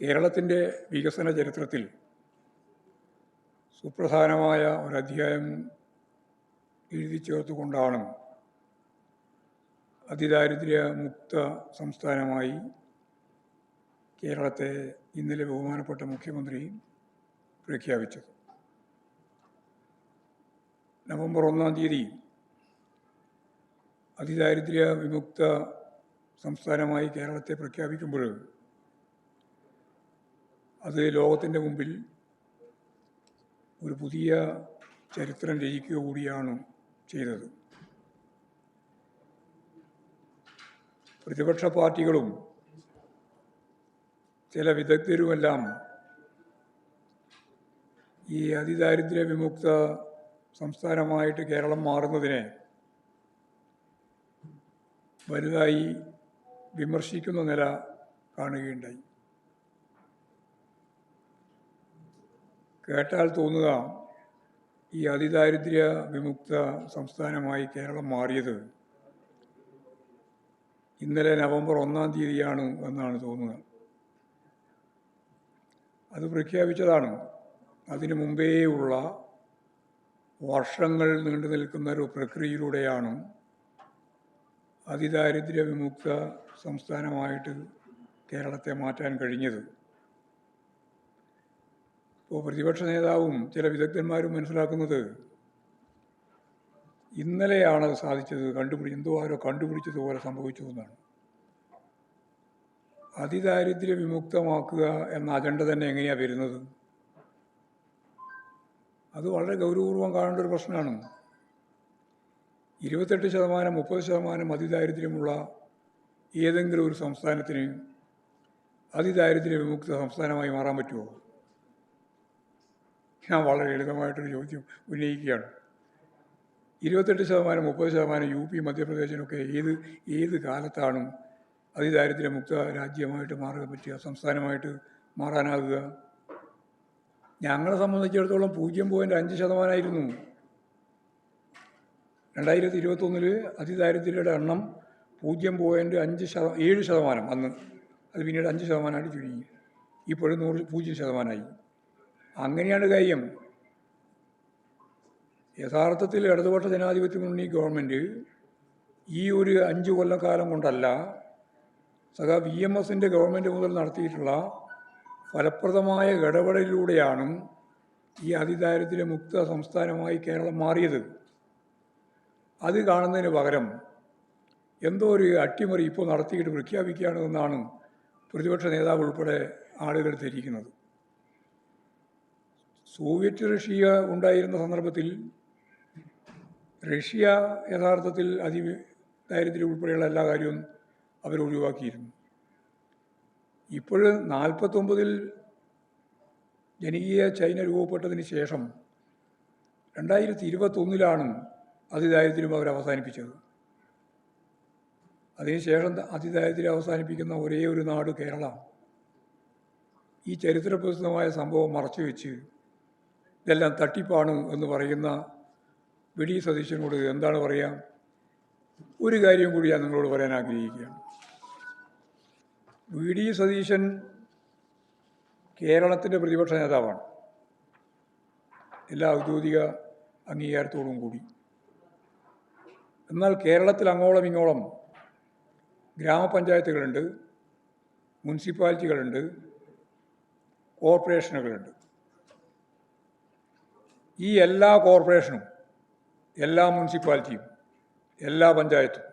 കേരളത്തിന്റെ വികസന ചരിത്രത്തിൽ സുപ്രധാനമായ ഒരധ്യായം എഴുതി ചേർത്തുകൊണ്ടാണ് അതിദാരിദ്ര്യ മുക്ത സംസ്ഥാനമായി കേരളത്തെ ഇന്നലെ ബഹുമാനപ്പെട്ട മുഖ്യമന്ത്രി പ്രഖ്യാപിച്ചത്. നവംബർ ഒന്നാം തീയതി അതിദാരിദ്ര്യ വിമുക്ത സംസ്ഥാനമായി കേരളത്തെ പ്രഖ്യാപിക്കുമ്പോൾ അത് ലോകത്തിന്റെ മുമ്പിൽ ഒരു പുതിയ ചരിത്രം രചിക്കുക കൂടിയാണ് ചെയ്തത്. പ്രതിപക്ഷ പാർട്ടികളും ചില വിദഗ്ധരുമെല്ലാം ഈ അതിദാരിദ്ര്യ വിമുക്ത സംസ്ഥാനമായിട്ട് കേരളം മാറുന്നതിനെ വലുതായി വിമർശിക്കുന്ന നില കാണുകയുണ്ടായി. കേട്ടാൽ തോന്നുക ഈ അതിദാരിദ്ര്യ വിമുക്ത സംസ്ഥാനമായി കേരളം മാറിയത്. ഇന്നലെ നവംബർ ഒന്നാം തീയതിയാണ് എന്നാണ് തോന്നുന്നത് അത് പ്രഖ്യാപിച്ചതാണ്. അതിനു മുമ്പേ ഉള്ള വർഷങ്ങൾ നീണ്ടു നിൽക്കുന്ന ഒരു പ്രക്രിയയിലൂടെയാണ് അതിദാരിദ്ര്യ വിമുക്ത സംസ്ഥാനമായിട്ട് കേരളത്തെ മാറ്റാൻ കഴിഞ്ഞത്. ഇപ്പോൾ പ്രതിപക്ഷ നേതാവും ചില വിദഗ്ധന്മാരും മനസ്സിലാക്കുന്നത് ഇന്നലെയാണ് അത് സാധിച്ചത് കണ്ടുപിടി എന്തോ ആരോ കണ്ടുപിടിച്ചതുപോലെ സംഭവിച്ചു എന്നാണ്. അതിദാരിദ്ര്യ വിമുക്തമാക്കുക എന്ന അജണ്ട തന്നെ എങ്ങനെയാണ് വരുന്നത്? അത് വളരെ ഗൗരവപൂർവം കാണേണ്ട ഒരു പ്രശ്നമാണ്. ഇരുപത്തെട്ട് ശതമാനം മുപ്പത് ശതമാനം അതിദാരിദ്ര്യമുള്ള ഏതെങ്കിലും ഒരു സംസ്ഥാനത്തിന് അതിദാരിദ്ര്യ വിമുക്ത സംസ്ഥാനമായി മാറാൻ പറ്റുമോ? ഞാൻ വളരെ ലളിതമായിട്ടൊരു ചോദ്യം ഉന്നയിക്കുകയാണ്. ഇരുപത്തെട്ട് ശതമാനം മുപ്പത് ശതമാനം യു പി മധ്യപ്രദേശിനൊക്കെ ഏത് ഏത് കാലത്താണ് അതിദാരിദ്ര്യമുക്ത രാജ്യമായിട്ട് മാറുക പറ്റുക സംസ്ഥാനമായിട്ട് മാറാനാകുക? ഞങ്ങളെ സംബന്ധിച്ചിടത്തോളം പൂജ്യം പോയിന്റ് അഞ്ച് ശതമാനമായിരുന്നു. രണ്ടായിരത്തി ഇരുപത്തൊന്നിൽ അതിദാരിദ്ര്യയുടെ എണ്ണം പൂജ്യം പോയിന്റ് അഞ്ച് ശത ഏഴ് ശതമാനം അന്ന്. അത് പിന്നീട് അഞ്ച് ശതമാനമായിട്ട് ചുരുങ്ങി. ഇപ്പോഴും നൂറ് പൂജ്യം ശതമാനമായി. അങ്ങനെയാണ് കാര്യം. യഥാർത്ഥത്തിൽ ഇടതുപക്ഷ ജനാധിപത്യ മുന്നണി ഗവൺമെന്റ് ഈ ഒരു അഞ്ച് കൊല്ലക്കാലം കൊണ്ടല്ല സഖാ വി എം എസിന്റെ ഗവൺമെന്റ് മുതൽ നടത്തിയിട്ടുള്ള ഫലപ്രദമായ ഇടപെടലിലൂടെയാണ് ഈ അതിദാരിദ്ര്യ മുക്ത സംസ്ഥാനമായി കേരളം മാറിയത്. അത് കാണുന്നതിന് പകരം എന്തോ ഒരു അട്ടിമറി ഇപ്പോൾ നടത്തിയിട്ട് പ്രഖ്യാപിക്കുകയാണ് എന്നാണ് പ്രതിപക്ഷ നേതാവ് ഉൾപ്പെടെ ആളുകൾ ധരിക്കുന്നത്. സോവിയറ്റ് റഷ്യ ഉണ്ടായിരുന്ന സന്ദർഭത്തിൽ റഷ്യ യഥാർത്ഥത്തിൽ അതി ദാരിദ്ര്യം ഉൾപ്പെടെയുള്ള എല്ലാ കാര്യവും അവർ ഒഴിവാക്കിയിരുന്നു. ഇപ്പോൾ നാൽപ്പത്തൊമ്പതിൽ ജനകീയ ചൈന രൂപപ്പെട്ടതിന് ശേഷം രണ്ടായിരത്തി ഇരുപത്തൊന്നിലാണ് അതിദാരിദ്ര്യം അവർ അവസാനിപ്പിച്ചത്. അതിനുശേഷം അതിദാരിദ്ര്യം അവസാനിപ്പിക്കുന്ന ഒരേ ഒരു നാട് കേരള. ഈ ചരിത്രപ്രസിദ്ധമായ സംഭവം മറച്ചു വെച്ച് ഇതെല്ലാം തട്ടിപ്പാണ് എന്ന് പറയുന്ന വി ഡി സതീശനോട് എന്താണ് പറയുക ഒരു കാര്യം കൂടി ഞാൻ നിങ്ങളോട് പറയാൻ ആഗ്രഹിക്കുകയാണ്. വി ഡി സതീശൻ കേരളത്തിന്റെ പ്രതിപക്ഷ നേതാവാണ്. എല്ലാ ഔദ്യോഗിക അംഗീകാരത്തോടും കൂടി. എന്നാൽ കേരളത്തിൽ അങ്ങോളം ഇങ്ങോളം ഗ്രാമപഞ്ചായത്തുകളുണ്ട് മുനിസിപ്പാലിറ്റികളുണ്ട് കോർപ്പറേഷനുകളുണ്ട്. ഈ എല്ലാ കോർപ്പറേഷനും എല്ലാ മുനിസിപ്പാലിറ്റിയും എല്ലാ പഞ്ചായത്തും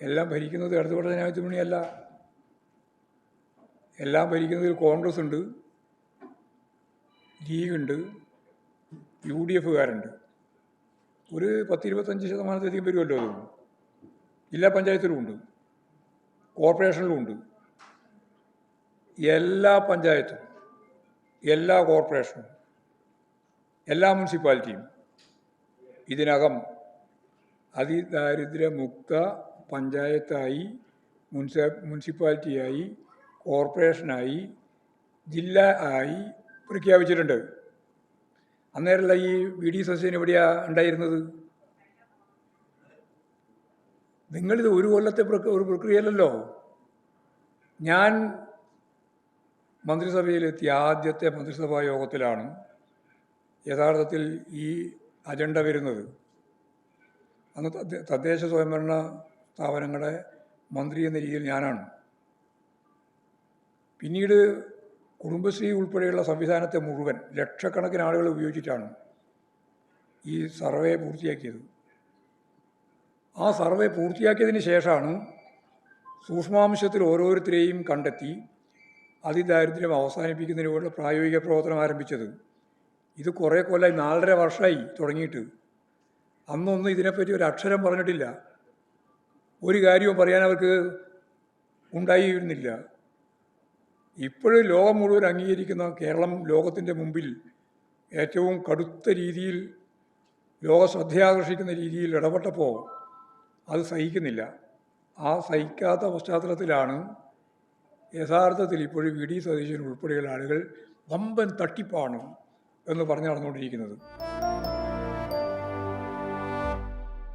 എല്ലാം ഭരിക്കുന്നത് ഇടതുപക്ഷ ജനാധിപത്യ മുന്നണിയല്ല എല്ലാം ഭരിക്കുന്നതിൽ കോൺഗ്രസ് ഉണ്ട് ലീഗുണ്ട് യു ഡി എഫുകാരുണ്ട് ഒരു പത്തിരുപത്തഞ്ച് ശതമാനത്തിലധികം വരുമല്ലോ അത്. ജില്ലാ പഞ്ചായത്തിലും ഉണ്ട് കോർപ്പറേഷനിലും ഉണ്ട്. എല്ലാ പഞ്ചായത്തും എല്ലാ കോർപ്പറേഷനും എല്ലാ മുനിസിപ്പാലിറ്റിയും ഇതിനകം അതിദാരിദ്ര്യമുക്ത പഞ്ചായത്തായി മുനിസ മുനിസിപ്പാലിറ്റിയായി കോർപ്പറേഷനായി ജില്ല ആയി പ്രഖ്യാപിച്ചിട്ടുണ്ട്. അന്നേരമല്ല ഈ വി ഡി സസ്യൻ എവിടെയാണ് ഉണ്ടായിരുന്നത്? നിങ്ങളിത് ഒരു കൊല്ലത്തെ ഒരു പ്രക്രിയയല്ലല്ലോ. ഞാൻ മന്ത്രിസഭയിലെത്തിയ ആദ്യത്തെ മന്ത്രിസഭാ യോഗത്തിലാണ് യഥാർത്ഥത്തിൽ ഈ അജണ്ട വരുന്നത്. അന്ന് തദ്ദേ- തദ്ദേശ സ്വയംഭരണ സ്ഥാപനങ്ങളുടെ മന്ത്രി എന്ന രീതിയിൽ ഞാനാണ്. പിന്നീട് കുടുംബശ്രീ ഉൾപ്പെടെയുള്ള സംവിധാനത്തെ മുഴുവൻ ലക്ഷക്കണക്കിന് ആളുകൾ ഉപയോഗിച്ചിട്ടാണ് ഈ സർവേ പൂർത്തിയാക്കിയത്. ആ സർവേ പൂർത്തിയാക്കിയതിന് ശേഷമാണ് സൂക്ഷ്മാംശത്തിൽ ഓരോരുത്തരെയും കണ്ടെത്തി അതിദാരിദ്ര്യം അവസാനിപ്പിക്കുന്നതിനുള്ള പ്രായോഗിക പ്രവർത്തനം ആരംഭിച്ചത്. ഇത് കുറേ കൊല്ലമായി നാലര വർഷമായി തുടങ്ങിയിട്ട്. അന്നൊന്നും ഇതിനെപ്പറ്റി ഒരു അക്ഷരം പറഞ്ഞിട്ടില്ല. ഒരു കാര്യവും പറയാൻ അവർക്ക് ഉണ്ടായിരുന്നില്ല. ഇപ്പോഴും ലോകം മുഴുവൻ അംഗീകരിക്കുന്ന കേരളം ലോകത്തിന്റെ മുമ്പിൽ ഏറ്റവും കടുത്ത രീതിയിൽ ലോക ശ്രദ്ധയാകർഷിക്കുന്ന രീതിയിൽ ഇടപെട്ടപ്പോൾ അത് സഹിക്കുന്നില്ല. ആ സഹിക്കാത്ത പശ്ചാത്തലത്തിലാണ് യഥാർത്ഥത്തിൽ ഇപ്പോഴും വി. ഡി. സതീശൻ ഉൾപ്പെടെയുള്ള ആളുകൾ വമ്പൻ തട്ടിപ്പാണ് എന്ന് പറഞ്ഞു നടന്നുകൊണ്ടിരിക്കുന്നത്.